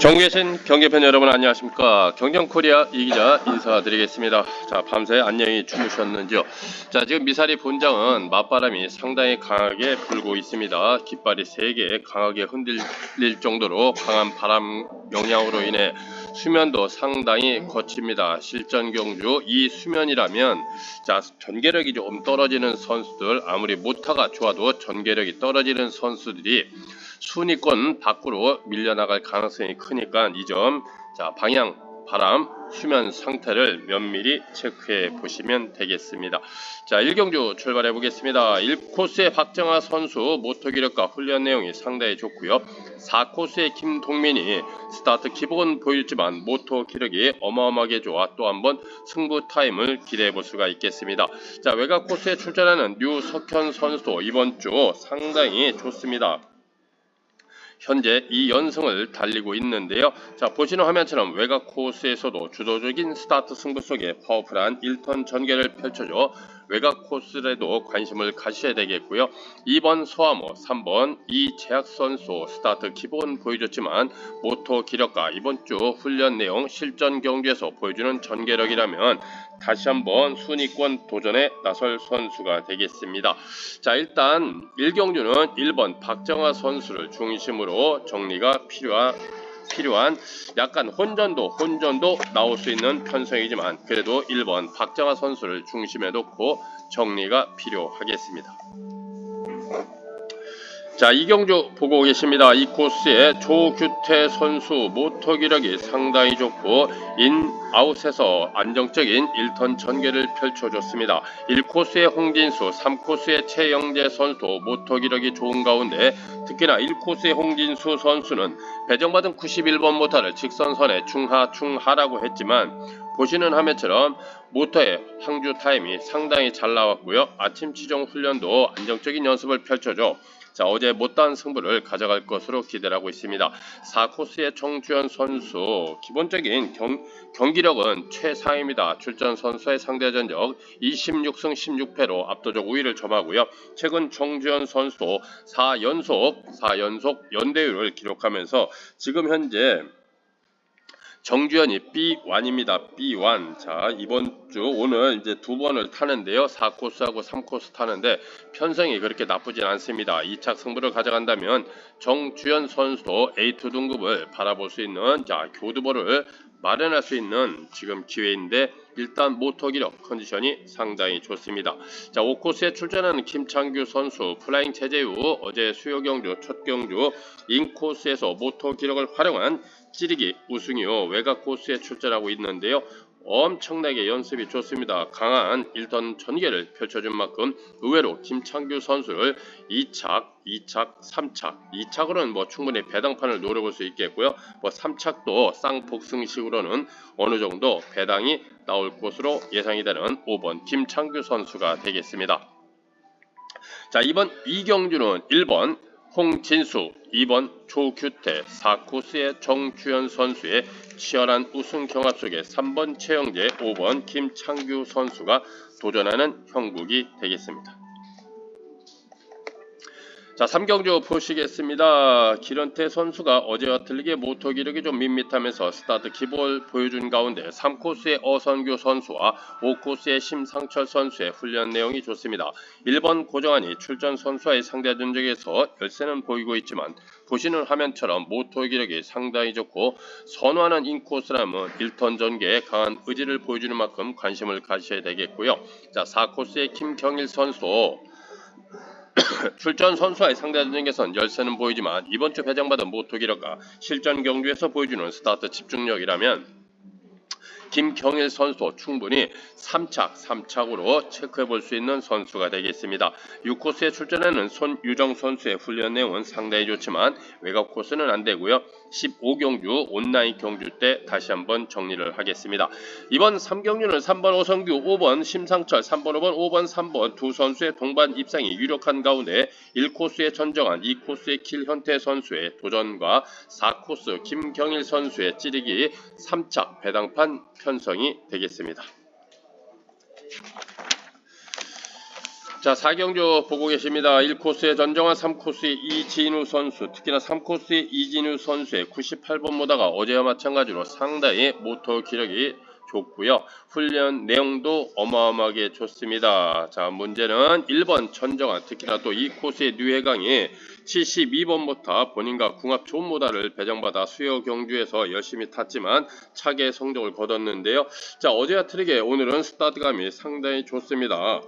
전국계신 경제팬 여러분 안녕하십니까? 경정코리아 이기자 인사드리겠습니다. 자 밤새 안녕히 주무셨는지요? 자 지금 미사리 본장은 맞바람이 상당히 강하게 불고 있습니다. 깃발이 3개 강하게 흔들릴 정도로 강한 바람 영향으로 인해 수면도 상당히 거칩니다. 실전 경주 이 수면이라면 자 전개력이 조금 떨어지는 선수들 아무리 모타가 좋아도 전개력이 떨어지는 선수들이 순위권 밖으로 밀려나갈 가능성이 크니까 이 점 자 방향 바람 수면 상태를 면밀히 체크해 보시면 되겠습니다. 자 1경주 출발해 보겠습니다. 1코스의 박정아 선수 모터 기력과 훈련 내용이 상당히 좋고요. 4코스의 김동민이 스타트 기본 보였지만 모터 기력이 어마어마하게 좋아 또 한번 승부 타임을 기대해 볼 수가 있겠습니다. 자 외곽 코스에 출전하는 류석현 선수도 이번 주 상당히 좋습니다. 현재 이 연승을 달리고 있는데요. 자 보시는 화면처럼 외곽 코스에서도 주도적인 스타트 승부 속에 파워풀한 1턴 전개를 펼쳐줘 외곽 코스에도 관심을 가셔야 되겠고요. 2번 소아모, 3번 이재학 선수 스타트 기본 보여줬지만 모토 기력과 이번 주 훈련 내용 실전 경기에서 보여주는 전개력이라면 다시 한번 순위권 도전에 나설 선수가 되겠습니다. 자 일단 1경주는 1번 박정아 선수를 중심으로 정리가 필요한 필요한 약간 혼전도 혼전도 나올 수 있는 편성이지만 그래도 1번 박정아 선수를 중심에 놓고 정리가 필요하겠습니다. 자 이경주 보고 계십니다. 이 코스에 조규태 선수 모터 기력이 상당히 좋고 인아웃에서 안정적인 1턴 전개를 펼쳐줬습니다. 1코스의 홍진수, 3코스의 최영재 선수도 모터 기력이 좋은 가운데 특히나 1코스의 홍진수 선수는 배정받은 91번 모터를 직선선에 중하 중하라고 했지만 보시는 화면처럼 모터의 항주 타임이 상당히 잘 나왔고요. 아침 치정 훈련도 안정적인 연습을 펼쳐줘 자 어제 못다한 승부를 가져갈 것으로 기대하고 있습니다. 4코스의 정주현 선수 기본적인 경, 경기력은 최상입니다. 출전 선수의 상대 전적 26승 16패로 압도적 우위를 점하고요. 최근 정주현 선수도 4연속 4연속 연대율을 기록하면서 지금 현재 정주현이 B1입니다. B1. 자, 이번 주 오늘 이제 두 번을 타는데요. 4코스하고 3코스 타는데 편성이 그렇게 나쁘진 않습니다. 2차 승부를 가져간다면 정주현 선수도 A2 등급을 바라볼 수 있는 자, 교두보를 마련할 수 있는 지금 기회인데 일단 모터 기력 컨디션이 상당히 좋습니다. 자 5코스에 출전하는 김창규 선수 플라잉 체제 후 어제 수요 경주 첫 경주 인코스에서 모터 기력을 활용한 찌르기 우승이요 외곽 코스에 출전하고 있는데요. 엄청나게 연습이 좋습니다. 강한 1턴 전개를 펼쳐준 만큼 의외로 김창규 선수를 2착, 2착, 3착, 2착으로는 뭐 충분히 배당판을 노려볼 수 있겠고요. 뭐 3착도 쌍폭승식으로는 어느 정도 배당이 나올 것으로 예상이 되는 5번 김창규 선수가 되겠습니다. 자 이번 이경주는 1번 홍진수, 2번 조규태, 4코스의 정주현 선수의 치열한 우승 경합 속에 3번 최영재, 5번 김창규 선수가 도전하는 형국이 되겠습니다. 자, 3경주 보시겠습니다. 기런태 선수가 어제와 틀리게 모터 기력이 좀 밋밋하면서 스타트 기볼 보여준 가운데 3코스의 어선교 선수와 5코스의 심상철 선수의 훈련 내용이 좋습니다. 1번 고정환이 출전 선수와의 상대 전적에서 열세는 보이고 있지만 보시는 화면처럼 모터 기력이 상당히 좋고 선호하는 인코스라면 1턴 전개에 강한 의지를 보여주는 만큼 관심을 가셔야 되겠고요. 자, 4코스의 김경일 선수 출전 선수와의 상대 전쟁에선 열세는 보이지만 이번 주 배정받은 모토기력과 실전 경주에서 보여주는 스타트 집중력이라면 김경일 선수 충분히 3착, 3착으로 체크해 볼 수 있는 선수가 되겠습니다. 6코스에 출전하는 손유정 선수의 훈련 내용은 상당히 좋지만 외곽 코스는 안 되고요. 15경주 온라인 경주 때 다시 한번 정리를 하겠습니다. 이번 3경주는 3번 오성규, 5번 심상철, 3번, 5번, 5번, 3번 두 선수의 동반 입상이 유력한 가운데 1코스에 전정한 2코스의 킬현태 선수의 도전과 4코스 김경일 선수의 찌르기 3착 배당판 편성이 되겠습니다. 자, 4경주 보고 계십니다. 1코스의 전정환, 3코스의 이진우 선수, 특히나 3코스의 이진우 선수의 98번 모다가 어제와 마찬가지로 상당히 모터 기력이 좋고요. 훈련 내용도 어마어마하게 좋습니다. 자, 문제는 1번 전정환, 특히나 또 이 코스의 류혜강이 72번부터 본인과 궁합 좋은 모다를 배정받아 수요 경주에서 열심히 탔지만 차게 성적을 거뒀는데요. 자, 어제와 틀리게 오늘은 스타트감이 상당히 좋습니다.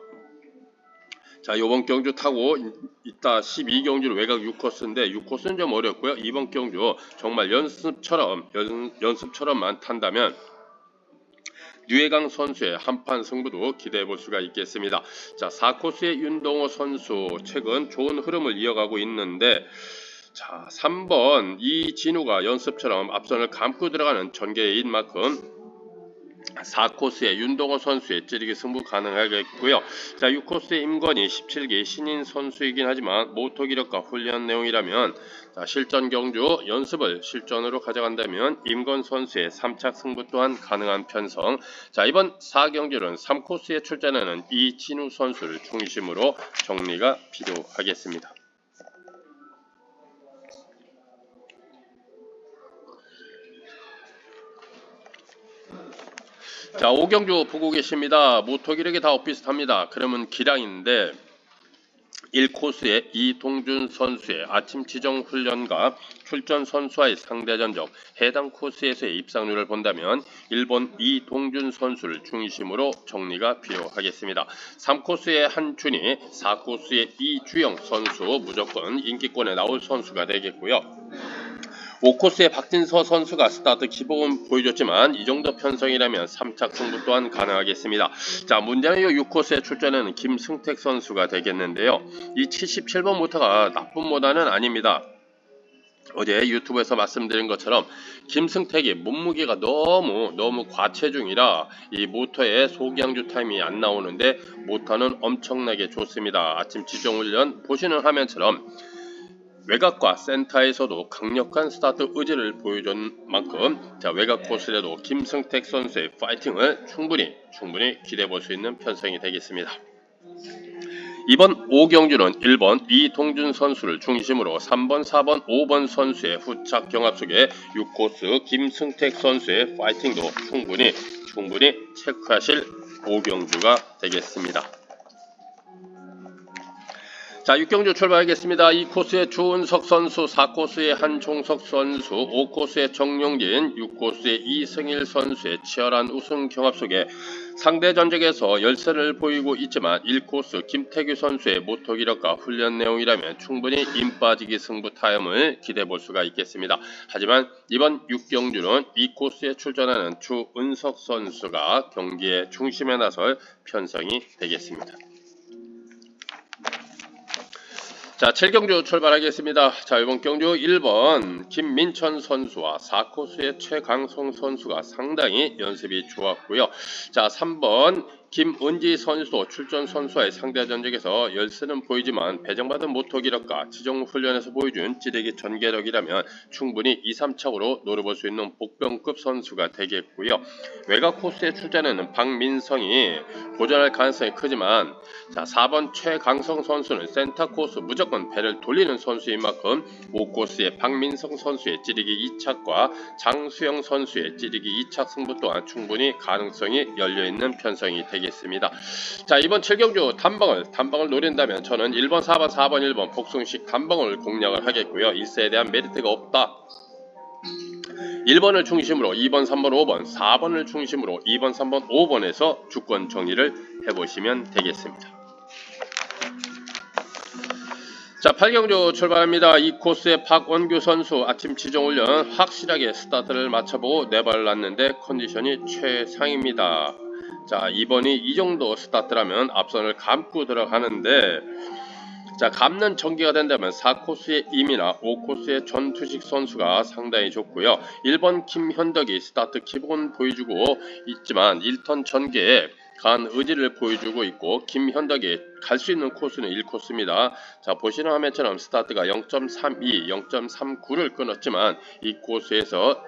자, 요번 경주 타고 이따 12경주로 외곽 6코스인데 6코스는 좀 어렵고요. 이번 경주 정말 연습처럼 연, 연습처럼만 탄다면 류혜강 선수의 한판 승부도 기대해 볼 수가 있겠습니다. 자, 4코스의 윤동호 선수 최근 좋은 흐름을 이어가고 있는데 자, 3번 이진우가 연습처럼 앞선을 감고 들어가는 전개인 만큼 4코스의 윤동호 선수의 찌르기 승부 가능하겠고요. 자, 6코스의 임건희 17기 신인 선수이긴 하지만 모터 기력과 훈련 내용이라면 자, 실전 경주 연습을 실전으로 가져간다면 임건 선수의 3착 승부 또한 가능한 편성. 자, 이번 4경주는 3코스에 출전하는 이진우 선수를 중심으로 정리가 필요하겠습니다. 자, 오경주 보고 계십니다. 모터 기력이 다 엇비슷합니다. 그러면 기량인데 1코스의 이동준 선수의 아침 지정 훈련과 출전 선수와의 상대 전적, 해당 코스에서의 입상률을 본다면 1번 이동준 선수를 중심으로 정리가 필요하겠습니다. 3코스의 한준이, 4코스의 이주영 선수 무조건 인기권에 나올 선수가 되겠고요. 5코스의 박진서 선수가 스타트 기복은 보여줬지만 이 정도 편성이라면 3착 승부 또한 가능하겠습니다. 자 문제는 이 6코스에 출전하는 김승택 선수가 되겠는데요. 이 77번 모터가 나쁜 모터는 아닙니다. 어제 유튜브에서 말씀드린 것처럼 김승택이 몸무게가 너무 너무 과체중이라 이 모터의 소기양주 타임이 안 나오는데 모터는 엄청나게 좋습니다. 아침 지정훈련 보시는 화면처럼 외곽과 센터에서도 강력한 스타트 의지를 보여준 만큼 자 외곽 코스에도 김승택 선수의 파이팅을 충분히 충분히 기대해 볼 수 있는 편성이 되겠습니다. 이번 5경주는 1번 이동준 선수를 중심으로 3번, 4번, 5번 선수의 후착 경합 속에 6코스 김승택 선수의 파이팅도 충분히 충분히 체크하실 5경주가 되겠습니다. 자, 6경주 출발하겠습니다. 2코스의 주은석 선수, 4코스의 한종석 선수, 5코스의 정용진, 6코스의 이승일 선수의 치열한 우승 경합 속에 상대 전적에서 열세를 보이고 있지만 1코스 김태규 선수의 모터 기력과 훈련 내용이라면 충분히 임 빠지기 승부 타임을 기대해 볼 수가 있겠습니다. 하지만 이번 6경주는 2코스에 출전하는 주은석 선수가 경기의 중심에 나설 편성이 되겠습니다. 자, 7경주 출발하겠습니다. 자, 이번 경주 1번 김민천 선수와 4코스의 최강성 선수가 상당히 연습이 좋았고요. 자, 3번 김은지 선수 출전 선수와의 상대 전적에서 열세는 보이지만 배정받은 모터 기력과 지정 훈련에서 보여준 찌르기 전개력이라면 충분히 2, 3차로 노려볼 수 있는 복병급 선수가 되겠고요. 외곽 코스에 출전하는 박민성이 도전할 가능성이 크지만 자 4번 최강성 선수는 센터 코스 무조건 배를 돌리는 선수인 만큼 5코스의 박민성 선수의 찌르기 2착과 장수영 선수의 찌르기 2착 승부 또한 충분히 가능성이 열려있는 편성이 되겠습니다. 되겠습니다. 자 이번 7경주 단방을 단방을 노린다면 저는 1번 4번 4번 1번 복숭식 단방을 공략을 하겠고요. 1세에 대한 메리트가 없다. 1번을 중심으로 2번, 3번, 5번, 4번을 중심으로 2번, 3번, 5번에서 주권 정리를 해보시면 되겠습니다. 자, 8경주 출발합니다. 이 코스의 박원규 선수 아침 지정 훈련 확실하게 스타트를 맞춰보고 내발났는데 컨디션이 최상입니다. 자, 2번이 이 정도 스타트라면 앞선을 감고 들어가는데 자, 감는 전개가 된다면 4코스의 임이나 5코스의 전투식 선수가 상당히 좋고요. 1번 김현덕이 스타트 기본 보여주고 있지만 1턴 전개에 간 의지를 보여주고 있고 김현덕이 갈 수 있는 코스는 1코스입니다. 자 보시는 화면처럼 스타트가 0.32, 0.39를 끊었지만 이 코스에서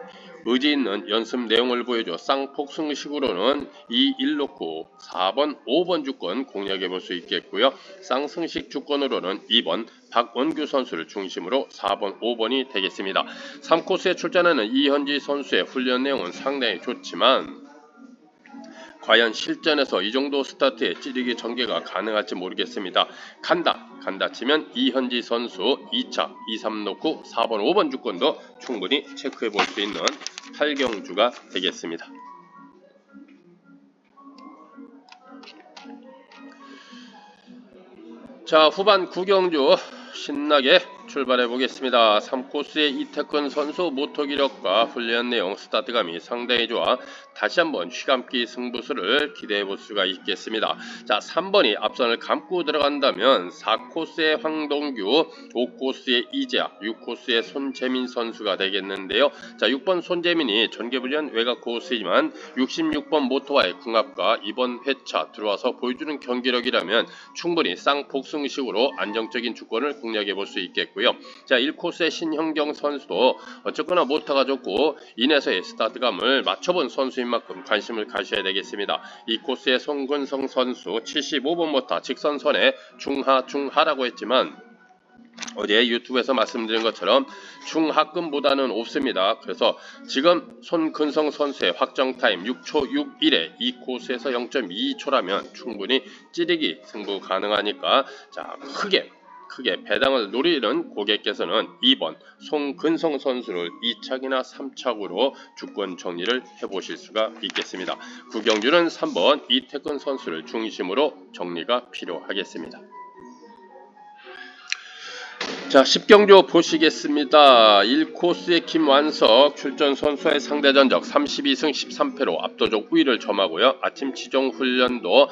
의지 있는 연습 내용을 보여줘 쌍폭승식으로는 2, 1 놓고 4번, 5번 주권 공략해 볼 수 있겠고요. 쌍승식 주권으로는 2번 박원규 선수를 중심으로 4번, 5번이 되겠습니다. 3코스에 출전하는 이현지 선수의 훈련 내용은 상당히 좋지만 과연 실전에서 이 정도 스타트에 찌르기 전개가 가능할지 모르겠습니다. 간다, 간다 치면 이현지 선수 2차, 2, 3 놓고 4번, 5번 주권도 충분히 체크해 볼 수 있는 8경주가 되겠습니다. 자, 후반 9경주 신나게 출발해 보겠습니다. 3코스의 이태근 선수 모터 기력과 훈련 내용 스타트감이 상당히 좋아 다시 한번 휘감기 승부수를 기대해 볼 수가 있겠습니다. 자, 3번이 앞선을 감고 들어간다면 4코스의 황동규, 5코스의 이재학, 6코스의 손재민 선수가 되겠는데요. 자, 6번 손재민이 전개불련 외곽 코스이지만 66번 모터와의 궁합과 이번 회차 들어와서 보여주는 경기력이라면 충분히 쌍복승식으로 안정적인 주권을 공략해 볼 수 있겠고 요. 자, 1코스의 신형경 선수도 어쨌거나 모터가 좋고 인에서의 스타트감을 맞춰본 선수인 만큼 관심을 가셔야 되겠습니다. 2코스의 송근성 선수 75번 모터 직선선에 중하 중하라고 했지만 어제 유튜브에서 말씀드린 것처럼 중하급보다는 없습니다. 그래서 지금 손근성 선수의 확정 타임 6초 61에 이 코스에서 0.22초라면 충분히 찌르기 승부 가능하니까 자 크게 크게 배당을 노리는 고객께서는 2번 송근성 선수를 2착이나 3착으로 주권 정리를 해보실 수가 있겠습니다. 구경주는 3번 이태근 선수를 중심으로 정리가 필요하겠습니다. 자, 10경주 보시겠습니다. 1코스의 김완석 출전 선수의 상대 전적 32승 13패로 압도적 우위를 점하고요. 아침 지정 훈련도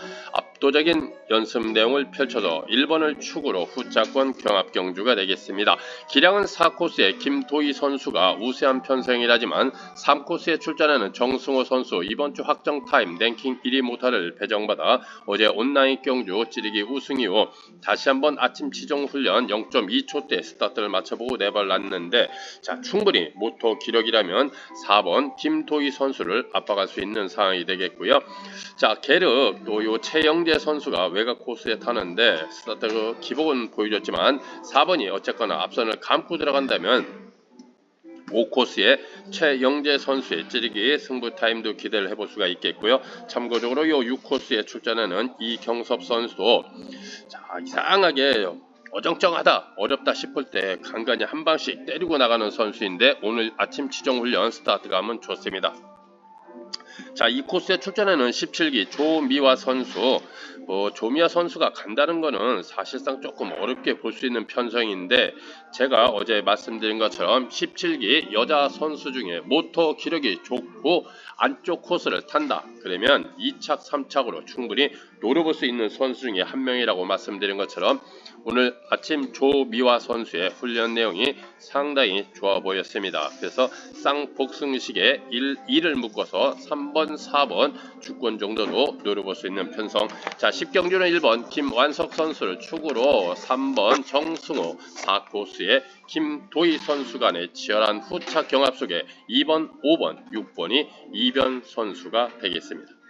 압도적인 연습 내용을 펼쳐서 1번을 축으로 후자권 경합 경주가 되겠습니다. 기량은 4코스의 김도희 선수가 우세한 편성이라지만 3코스에 출전하는 정승호 선수 이번 주 확정 타임 랭킹 1위 모타를 배정받아 어제 온라인 경주 찌르기 우승 이후 다시 한번 아침 지정 훈련 0.2초 때 스타트를 맞춰보고 내발났는데 자 충분히 모토 기력이라면 4번 김도희 선수를 압박할 수 있는 상황이 되겠고요. 자 게르 또요 최영재 선수가 외곽 코스에 타는데 스타트 그 기복은 보여줬지만 4번이 어쨌거나 앞선을 감고 들어간다면 5코스의 최영재 선수의 찌르기 승부 타임도 기대를 해볼 수가 있겠고요. 참고적으로 요 6코스에 출전하는 이경섭 선수도 자 이상하게 어정쩡하다 어렵다 싶을 때 간간히 한 방씩 때리고 나가는 선수인데 오늘 아침 지정 훈련 스타트감은 좋습니다. 자, 이 코스에 출전하는 17기 조미화 선수, 뭐 조미화 선수가 간다는 거는 사실상 조금 어렵게 볼 수 있는 편성인데 제가 어제 말씀드린 것처럼 17기 여자 선수 중에 모터 기력이 좋고 안쪽 코스를 탄다. 그러면 2착, 3착으로 충분히 노려볼 수 있는 선수 중에 한 명이라고 말씀드린 것처럼 오늘 아침 조미화 선수의 훈련 내용이 상당히 좋아 보였습니다. 그래서 쌍복승식에 1, 2를 묶어서 3번, 4번 주권 정도도 노려볼 수 있는 편성. 자, 10경주는 1번 김완석 선수를 축으로 3번 정승호 4코스의 김도희 선수 간의 치열한 후차 경합 속에 2번, 5번, 6번이 이변 선수가 되겠습니다.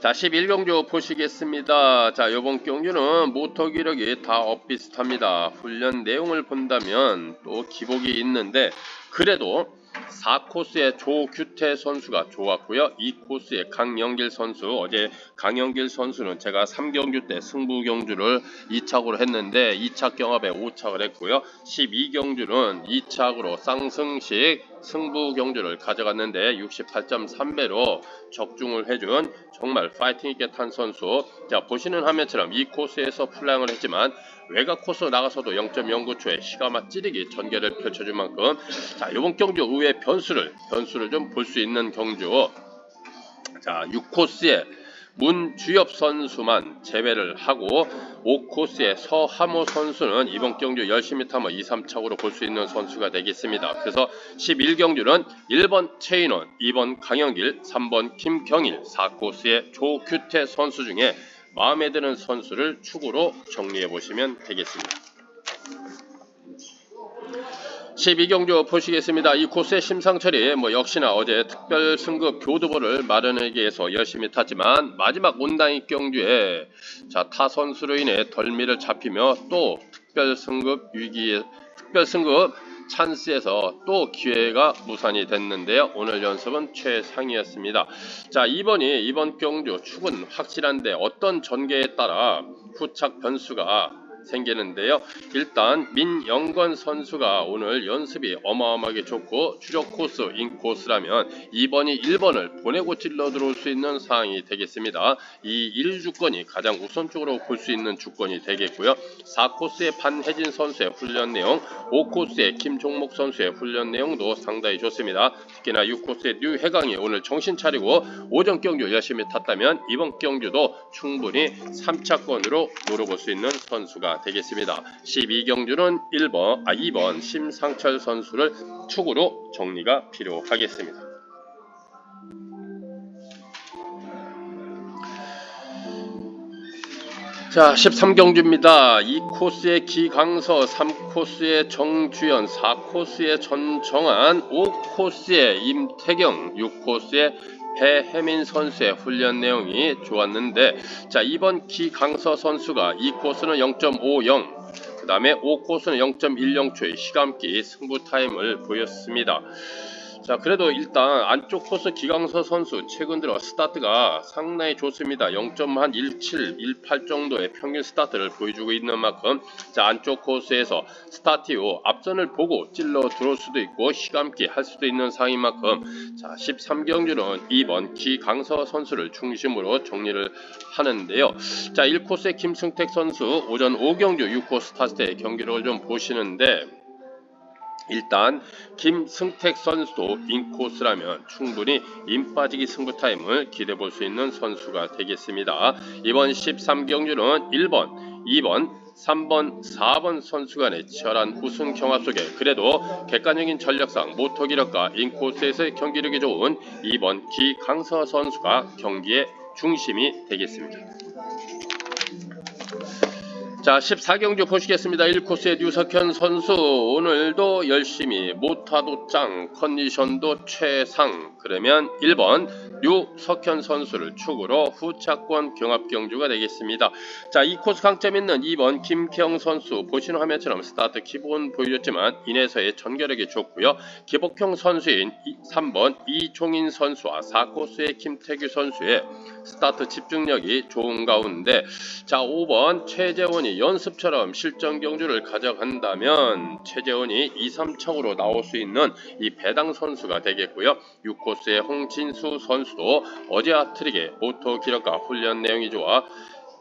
자, 11경주 보시겠습니다. 자, 요번 경주는 모터 기력이 다 엇비슷합니다. 훈련 내용을 본다면 또 기복이 있는데 그래도 4코스의 조규태 선수가 좋았고요. 2코스의 강영길 선수 어제 강영길 선수는 제가 3경주 때 승부 경주를 2착으로 했는데 2착 경합에 5착을 했고요. 12경주는 2착으로 쌍승식 승부 경주를 가져갔는데 68.3배로 적중을 해준 정말 파이팅 있게 탄 선수. 자 보시는 화면처럼 이 코스에서 플랑을 했지만 외곽 코스 나가서도 0.09초에 시가마 찌르기 전개를 펼쳐줄 만큼 자 이번 경주 의외의 변수를 변수를 좀 볼 수 있는 경주. 자 6코스에 문주엽 선수만 제외를 하고 5코스의 서하모 선수는 이번 경주 열심히 타면 2, 3착으로 볼 수 있는 선수가 되겠습니다. 그래서 11경주는 1번 최인원, 2번 강영길, 3번 김경일, 4코스의 조규태 선수 중에 마음에 드는 선수를 축으로 정리해 보시면 되겠습니다. 12경주 보시겠습니다. 이 코스의 심상철이 뭐 역시나 어제 특별 승급 교두보를 마련하기 위해서 열심히 탔지만 마지막 온다인 경주에 자, 타 선수로 인해 덜미를 잡히며 또 특별 승급 위기에 특별 승급 찬스에서 또 기회가 무산이 됐는데요. 오늘 연습은 최상이었습니다. 자, 2번이 이번 경주 축은 확실한데 어떤 전개에 따라 후착 변수가 생기는데요. 일단 민영건 선수가 오늘 연습이 어마어마하게 좋고 추적 코스, 인 코스라면 2번이 1번을 보내고 찔러 들어올 수 있는 상황이 되겠습니다. 이 1 주권이 가장 우선적으로 볼 수 있는 주권이 되겠고요. 4코스의 판혜진 선수의 훈련 내용, 5코스의 김종목 선수의 훈련 내용도 상당히 좋습니다. 특히나 6코스의 류해강이 오늘 정신 차리고 오전 경주 열심히 탔다면 이번 경주도 충분히 3차권으로 노려볼 수 있는 선수가 되겠습니다. 12경주는 1번, 아 2번 심상철 선수를 축으로 정리가 필요하겠습니다. 자, 13경주입니다. 2코스의 기강서, 3코스의 정주현, 4코스의 전정한, 5코스의 임태경, 6코스의 배혜민 선수의 훈련 내용이 좋았는데, 자, 이번 기강서 선수가 2코스는 0.50, 그 다음에 5코스는 0.10초의 시간기 승부 타임을 보였습니다. 자 그래도 일단 안쪽 코스 기강서 선수 최근 들어 스타트가 상당히 좋습니다. 0.17, 18 정도의 평균 스타트를 보여주고 있는 만큼 자 안쪽 코스에서 스타트 후 앞선을 보고 찔러 들어올 수도 있고 시간기 할 수도 있는 상인 만큼 자 13경주는 2번 기강서 선수를 중심으로 정리를 하는데요. 자 1코스의 김승택 선수 오전 5경주 6코 스타트 때 경기를 좀 보시는데 일단 김승택 선수도 인코스라면 충분히 인 빠지기 승부 타임을 기대해 볼수 있는 선수가 되겠습니다. 이번 13경주는 1번, 2번, 3번, 4번 선수 간의 치열한 우승 경합 속에 그래도 객관적인 전력상 모터 기력과 인코스에서의 경기력이 좋은 2번 기강서 선수가 경기의 중심이 되겠습니다. 자 14경주 보시겠습니다. 1코스의 류석현 선수 오늘도 열심히 모타도 짱 컨디션도 최상 그러면 1번 류석현 선수를 축으로 후차권 경합 경주가 되겠습니다. 자, 이 코스 강점 있는 2번 김태형 선수 보시는 화면처럼 스타트 기본 보여줬지만 인에서의 전결력이 좋고요. 기복형 선수인 3번 이종인 선수와 4코스의 김태규 선수의 스타트 집중력이 좋은 가운데 자 5번 최재원이 연습처럼 실전 경주를 가져간다면 최재원이 2, 3척으로 나올 수 있는 이 배당 선수가 되겠고요. 6코스의 홍진수 선수 도 어제와 틀리게 오토 기력과 훈련 내용이 좋아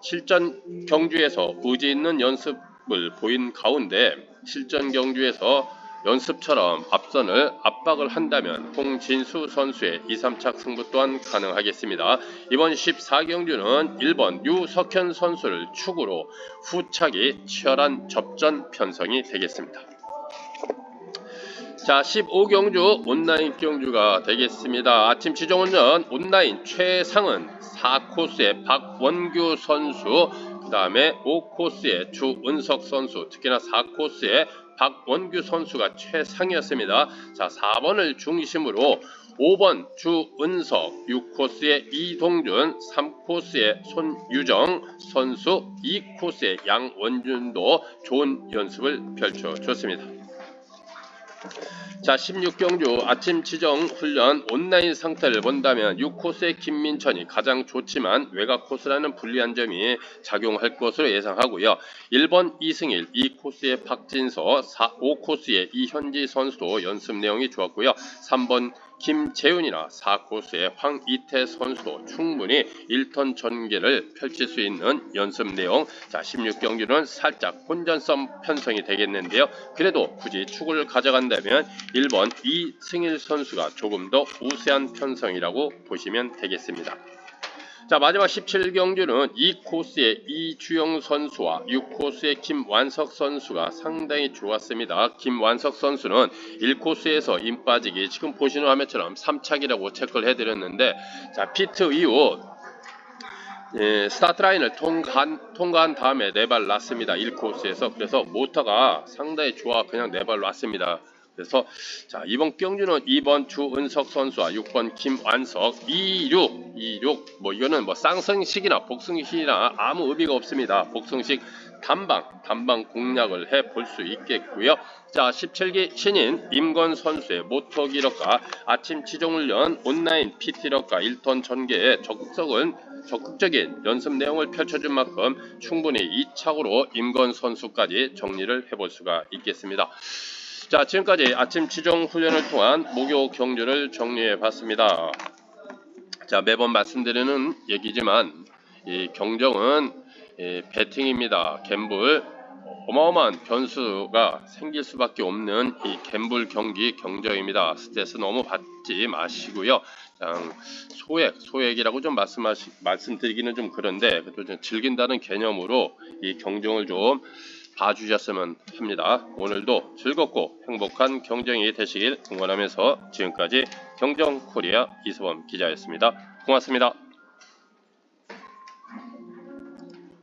실전 경주에서 의지 있는 연습을 보인 가운데 실전 경주에서 연습처럼 앞선을 압박을 한다면 홍진수 선수의 2, 3착 승부 또한 가능하겠습니다. 이번 14경주는 1번 유석현 선수를 축으로 후착이 치열한 접전 편성이 되겠습니다. 자 15경주 온라인 경주가 되겠습니다. 아침 지정운전 온라인 최상은 4코스의 박원규 선수 그 다음에 5코스의 주은석 선수 특히나 4코스의 박원규 선수가 최상이었습니다. 자 4번을 중심으로 5번 주은석, 6코스의 이동준, 3코스의 손유정 선수, 2코스의 양원준도 좋은 연습을 펼쳐줬습니다. 자 16경주 아침 지정 훈련 온라인 상태를 본다면 6코스의 김민천이 가장 좋지만 외곽 코스라는 불리한 점이 작용할 것으로 예상하고요. 1번 이승일, 2코스의 박진서, 4, 5코스의 이현지 선수도 연습 내용이 좋았고요. 3번 김재훈이나 4코스의 황이태 선수도 충분히 1턴 전개를 펼칠 수 있는 연습 내용 자 16경기는 살짝 혼전성 편성이 되겠는데요. 그래도 굳이 축을 가져간다면 1번 이승일 선수가 조금 더 우세한 편성이라고 보시면 되겠습니다. 자 마지막 17경주는 2코스의 이주영 선수와 6코스의 김완석 선수가 상당히 좋았습니다. 김완석 선수는 1코스에서 임 빠지기 지금 보시는 화면처럼 3착이라고 체크를 해드렸는데 자 피트 이후 예, 스타트 라인을 통과한, 통과한 다음에 네발 놨습니다. 1코스에서 그래서 모터가 상당히 좋아 그냥 네발 놨습니다. 그래서 자 이번 경주는 2번 주은석 선수와 6번 김완석 26 26 뭐 이거는 뭐 쌍승식이나 복승식이나 아무 의미가 없습니다. 복승식 단방 단방 공략을 해 볼 수 있겠고요. 자 17기 신인 임건 선수의 모터 기록과 아침 지정훈련 온라인 PT력과 1톤 전개의 적극적은 적극적인 연습 내용을 펼쳐준 만큼 충분히 2차으로 임건 선수까지 정리를 해볼 수가 있겠습니다. 자 지금까지 아침 지정 훈련을 통한 목요 경주를 정리해 봤습니다. 자 매번 말씀드리는 얘기지만 이 경정은 이 배팅입니다. 갬블 어마어마한 변수가 생길 수밖에 없는 이 갬블 경기 경정입니다. 스트레스 너무 받지 마시고요. 그냥 소액 소액이라고 좀 말씀하시 말씀드리기는 좀 그런데 그래도 좀 즐긴다는 개념으로 이 경정을 좀 봐주셨으면 합니다. 오늘도 즐겁고 행복한 경정이 되시길 응원하면서 지금까지 경정 코리아 이수범 기자였습니다. 고맙습니다.